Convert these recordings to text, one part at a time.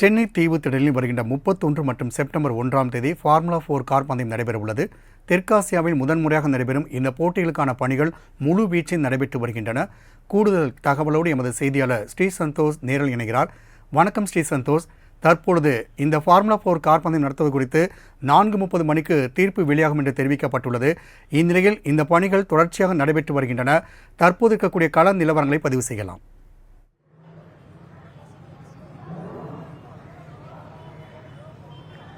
சென்னை தீவுத்திடலில் வருகின்ற முப்பத்தொன்று மற்றும் செப்டம்பர் ஒன்றாம் தேதி ஃபார்முலா ஃபோர் கார் பந்தயம் நடைபெறவுள்ளது. தெற்காசியாவில் முதன்முறையாக நடைபெறும் இந்த போட்டிகளுக்கான பணிகள் முழு வீச்சில் நடைபெற்று வருகின்றன. கூடுதல் தகவலோடு எமது செய்தியாளர் ஸ்ரீ சந்தோஷ் நேரில் இணைகிறார். வணக்கம் ஸ்ரீ சந்தோஷ். தற்பொழுது இந்த ஃபார்முலா ஃபோர் கார் பந்தயம் நடத்துவது குறித்து நான்கு முப்பது மணிக்கு தீர்ப்பு வெளியாகும் என்று தெரிவிக்கப்பட்டுள்ளது. இந்நிலையில் இந்த பணிகள் தொடர்ச்சியாக நடைபெற்று வருகின்றன. தற்போது இருக்கக்கூடிய கள நிலவரங்களை பதிவு செய்யலாம்.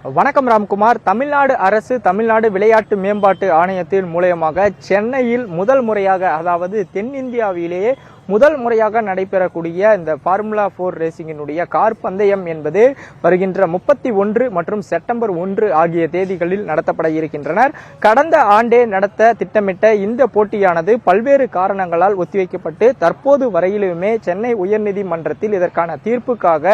வணக்கம் ராம்குமார். தமிழ்நாடு அரசு தமிழ்நாடு விளையாட்டு மேம்பாட்டு ஆணையத்தின் மூலயமாக சென்னையில் முதல் முறையாக அதாவது தென்னிந்தியாவிலேயே முதல் முறையாக நடைபெறக்கூடிய இந்த ஃபார்முலா ஃபோர் ரேசிங்கினுடைய கார் பந்தயம் என்பது வருகின்ற முப்பத்தி ஒன்று மற்றும் செப்டம்பர் ஒன்று ஆகிய தேதிகளில் நடத்தப்பட இருக்கின்றனர். கடந்த ஆண்டே நடத்த திட்டமிட்ட இந்த போட்டியானது பல்வேறு காரணங்களால் ஒத்திவைக்கப்பட்டு தற்போது வரையிலுமே சென்னை உயர்நீதிமன்றத்தில் இதற்கான தீர்ப்புக்காக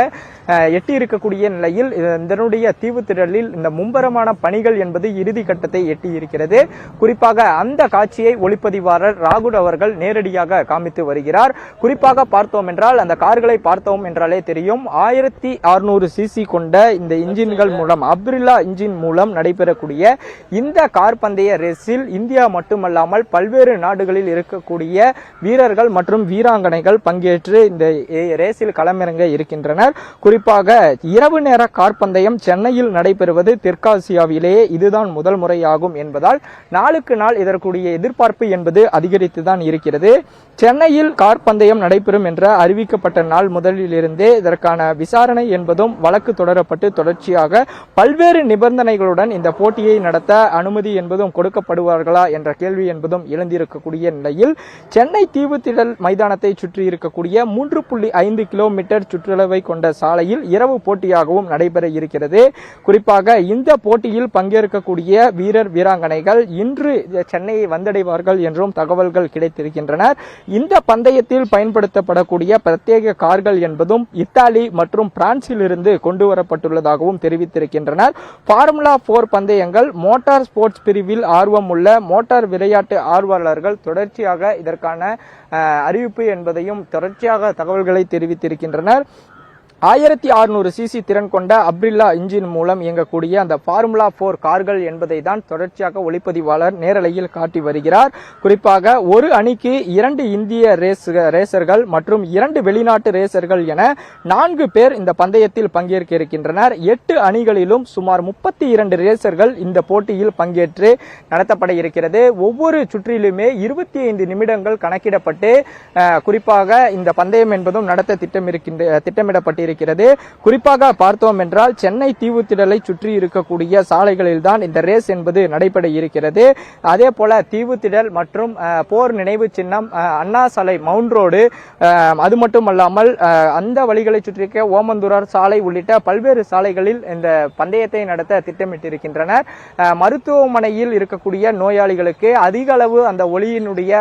எட்டியிருக்கக்கூடிய நிலையில் இதனுடைய தீவுத்திடலில் இந்த மும்பரமான பணிகள் என்பது இறுதி கட்டத்தை எட்டியிருக்கிறது. குறிப்பாக அந்த காட்சியை ஒளிப்பதிவாளர் ராகுல் அவர்கள் நேரடியாக காமித்து வருகிறார். குறிப்பாக பார்த்தோம் என்றால் அந்த கார்களை பார்த்தோம் என்றாலே தெரியும். ஆயிரத்தி அறுநூறு சிசி கொண்ட இந்த இன்ஜின்கள் மூலம் அப்ரில்லா இன்ஜின் மூலம் நடைபெறக்கூடிய இந்த கார் பந்தய ரேஸில் இந்தியா மட்டுமல்லாமல் பல்வேறு நாடுகளில் இருக்கக்கூடிய வீரர்கள் மற்றும் வீராங்கனைகள் பங்கேற்று இந்த ரேஸில் களமிறங்க இருக்கின்றனர். குறிப்பாக இரவு நேர கார் பந்தயம் சென்னையில் நடைபெறுவது தெற்காசியாவிலேயே இதுதான் முதல் முறையாகும் என்பதால் நாளுக்கு நாள் இதற்குரிய எதிர்பார்ப்பு என்பது அதிகரித்து தான் இருக்கிறது. சென்னையில் கார் பந்தயம் நடைபெறும் என்ற அறிவிக்கப்பட்ட நாள் முதலிலிருந்தே இதற்கான விசாரணை என்பதும் வழக்கு தொடரப்பட்டு தொடர்ச்சியாக பல்வேறு நிபந்தனைகளுடன் இந்த போட்டியை நடத்த அனுமதி என்பதும் கொடுக்கப்படுவார்களா என்ற கேள்வி என்பதும் எழுந்திருக்கக்கூடிய நிலையில் சென்னை தீவுத்திடல் மைதானத்தை சுற்றி இருக்கக்கூடிய மூன்று புள்ளி ஐந்து கிலோமீட்டர் சுற்றளவை கொண்ட சாலையில் இரவு போட்டியாகவும் நடைபெற இருக்கிறது. குறிப்பாக இந்த போட்டியில் பங்கேற்கக்கூடிய வீரர் வீராங்கனைகள் இன்று சென்னையை வந்தடைவார்கள் என்றும் தகவல்கள் கிடைத்திருக்கின்றன. இந்த பந்தயத்தில் பயன்படுத்தப்படக்கூடிய பிரத்யேக கார்கள் என்பதும் இத்தாலி மற்றும் பிரான்சில் இருந்து கொண்டு வரப்பட்டுள்ளதாகவும் தெரிவித்திருக்கின்றனர். ஃபார்முலா போர் பந்தயங்கள் மோட்டார் ஸ்போர்ட்ஸ் பிரிவில் ஆர்வம் உள்ள மோட்டார் விளையாட்டு ஆர்வலர்கள் தொடர்ச்சியாக இதற்கான அறிவிப்பு என்பதையும் தொடர்ச்சியாக தகவல்களை தெரிவித்திருக்கின்றனர். ஆயிரத்தி அறுநூறு சிசி திறன் கொண்ட அப்ரில்லா இன்ஜின் மூலம் இயங்கக்கூடிய அந்த ஃபார்முலா போர் கார்கள் என்பதை தான் தொடர்ச்சியாக ஒளிப்பதிவாளர் நேரலையில் காட்டி வருகிறார். குறிப்பாக ஒரு அணிக்கு இரண்டு இந்திய ரேஸ் ரேசர்கள் மற்றும் இரண்டு வெளிநாட்டு ரேசர்கள் என நான்கு பேர் இந்த பந்தயத்தில் பங்கேற்க இருக்கின்றனர். எட்டு அணிகளிலும் சுமார் முப்பத்தி இரண்டு ரேசர்கள் இந்த போட்டியில் பங்கேற்று நடத்தப்பட இருக்கிறது. ஒவ்வொரு சுற்றிலுமே இருபத்தி ஐந்து நிமிடங்கள் கணக்கிடப்பட்டு குறிப்பாக இந்த பந்தயம் என்பதும் நடத்த திட்டமிருக்கின்ற இருக்கிறது. குறிப்பாக பார்த்தோம் என்றால் சென்னை தீவுத்திடலை சுற்றி இருக்கக்கூடிய சாலைகளில் தான் இந்த ரேஸ் என்பது நடைபெற இருக்கிறது. அதே போல தீவுத்திடல் மற்றும் போர் நினைவு சின்னம் அண்ணா சாலை மவுண்ட் ரோடு அது மட்டுமல்லாமல் அந்த வழிகளை சுற்றியிருக்க ஓமந்தூரார் சாலை உள்ளிட்ட பல்வேறு சாலைகளில் இந்த பந்தயத்தை நடத்த திட்டமிட்டிருக்கின்றனர். மருத்துவமனையில் இருக்கக்கூடிய நோயாளிகளுக்கு அதிக அளவு அந்த ஒளியினுடைய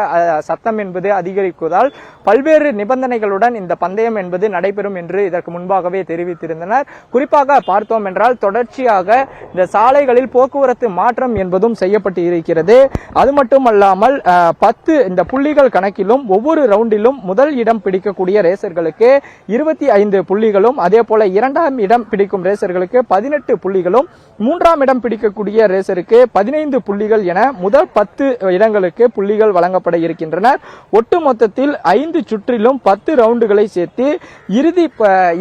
சத்தம் என்பது அதிகரிப்பதால் பல்வேறு நிபந்தனைகளுடன் இந்த பந்தயம் என்பது நடைபெறும் என்று இதற்கு முன்பாகவே தெரிவித்திருந்தனர். குறிப்பாக பார்த்தோம் என்றால் தொடர்ச்சியாக இந்த சாலைகளில் போக்குவரத்து மாற்றம் என்பதும் செய்யப்பட்டு இருக்கிறது அது மட்டுமல்லாமல் பத்து இந்த புள்ளிகள் கணக்கிலும் ஒவ்வொரு ரவுண்டிலும் முதல் இடம் பிடிக்கக்கூடிய ரேசர்களுக்கு இருபத்தி ஐந்து புள்ளிகளும் அதே போல இரண்டாம் இடம் பிடிக்கும் ரேசர்களுக்கு பதினெட்டு புள்ளிகளும் மூன்றாம் இடம் பிடிக்கக்கூடிய ரேசருக்கு பதினைந்து புள்ளிகள் என முதல் பத்து இடங்களுக்கு புள்ளிகள் வழங்கப்பட இருக்கின்றன ஒட்டுமொத்தத்தில் ஐந்து சுற்றிலும் பத்து ரவுண்டுகளை சேர்த்து இறுதி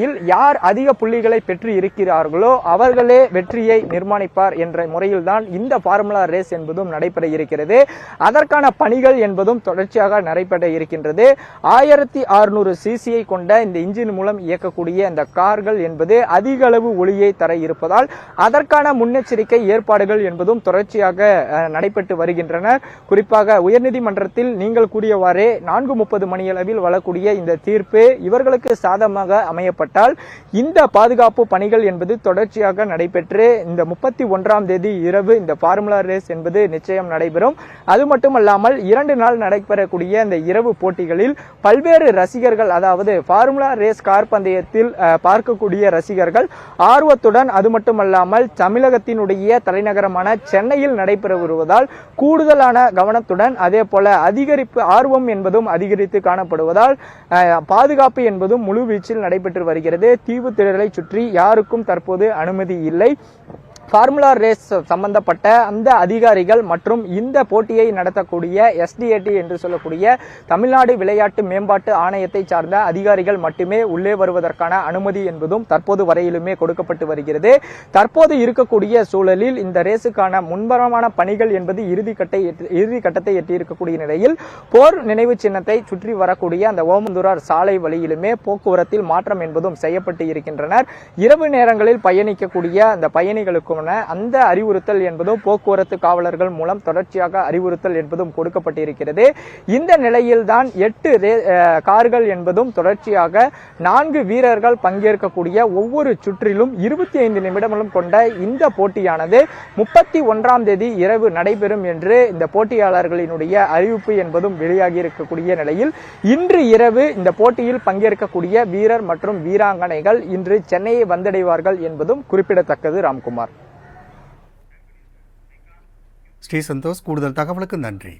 ப- யார் அதிக புள்ளிகளை பெற்று இருக்கிறார்களோ அவர்களே வெற்றியை நிர்மாணிப்பார் என்ற முறையில்தான் இந்த ஃபார்முலா ரேஸ் என்பதும் நடைபெற இருக்கிறது. அதற்கான பணிகள் என்பதும் தொடர்ச்சியாக நடைபெற இருக்கின்றது. ஆயிரத்தி அறுநூறு சிசியை கொண்ட இந்த இன்ஜின் மூலம் இயக்கக்கூடிய இந்த கார்கள் என்பது அதிக அளவு ஒளியை தர இருப்பதால் அதற்கான முன்னெச்சரிக்கை ஏற்பாடுகள் என்பதும் தொடர்ச்சியாக நடைபெற்று வருகின்றன. குறிப்பாக உயர்நீதிமன்றத்தில் நீங்கள் கூறியவாறே நான்கு முப்பது மணியளவில் வரக்கூடிய இந்த தீர்ப்பு இவர்களுக்கு சாதமாக அமையப்பட்ட அமையப்பட்டால் இந்த பாதுகாப்பு பணிகள் என்பது தொடர்ச்சியாக நடைபெற்று இந்த முப்பத்தி ஒன்றாம் தேதி இரவு இந்த ஃபார்முலா ரேஸ் என்பது நிச்சயம் நடைபெறும். அது மட்டுமல்லாமல் இரண்டு நாள் நடைபெறக்கூடிய இந்த இரவு போட்டிகளில் பல்வேறு ரசிகர்கள் அதாவது ஃபார்முலா ரேஸ் கார் பந்தயத்தில் பார்க்கக்கூடிய ரசிகர்கள் ஆர்வத்துடன் அது மட்டுமல்லாமல் தமிழகத்தினுடைய தலைநகரமான சென்னையில் நடைபெற வருவதால் கூடுதலான கவனத்துடன் அதே போல அதிகரிப்பு ஆர்வம் என்பதும் அதிகரித்து காணப்படுவதால் பாதுகாப்பு என்பதும் முழு வீச்சில் நடைபெற்று வருகிறது. வருகிறது தீவு திடலை சுற்றி யாருக்கும் தற்போது அனுமதி இல்லை. ஃபார்முலா ரேஸ் சம்பந்தப்பட்ட அந்த அதிகாரிகள் மற்றும் இந்த போட்டியை நடத்தக்கூடிய எஸ்டிஏடி என்று சொல்லக்கூடிய தமிழ்நாடு விளையாட்டு மேம்பாட்டு ஆணையத்தை சார்ந்த அதிகாரிகள் மட்டுமே உள்ளே வருவதற்கான அனுமதி என்பதும் தற்போது வரையிலுமே கொடுக்கப்பட்டு வருகிறது. தற்போது இருக்கக்கூடிய சூழலில் இந்த ரேஸுக்கான முன்பரமான பணிகள் என்பது இறுதிக்கட்டை எட்டி- இறுதி கட்டத்தை எட்டியிருக்கக்கூடிய நிலையில் போர் நினைவு சின்னத்தை சுற்றி வரக்கூடிய அந்த ஓமந்தூரார் சாலை வழியிலுமே போக்குவரத்தில் மாற்றம் என்பதும் செய்யப்பட்டு இருக்கின்றனர். இரவு நேரங்களில் பயணிக்கக்கூடிய அந்த பயணிகளுக்கும் பயணிகளுக்கான அந்த அறிவுறுத்தல் என்பதும் போக்குவரத்து காவலர்கள் மூலம் தொடர்ச்சியாக அறிவுறுத்தல் என்பதும் கொடுக்கப்பட்டிருக்கிறது. இந்த நிலையில்தான் எட்டு கார்கள் என்பதும் தொடர்ச்சியாக நான்கு வீரர்கள் பங்கேற்கக்கூடிய ஒவ்வொரு சுற்றிலும் இருபத்தி ஐந்து நிமிடங்களும் கொண்ட இந்த போட்டியானது முப்பத்தி ஒன்றாம் தேதி இரவு நடைபெறும் என்று இந்த போட்டியாளர்களினுடைய அறிவிப்பு என்பதும் வெளியாகி இருக்கக்கூடிய நிலையில் இன்று இரவு இந்த போட்டியில் பங்கேற்கக்கூடிய வீரர் மற்றும் வீராங்கனைகள் இன்று சென்னையை வந்தடைவார்கள் என்பதும் குறிப்பிடத்தக்கது ராம்குமார். ஸ்ரீ சந்தோஷ் கூடுதல் தகவலுக்கு நன்றி.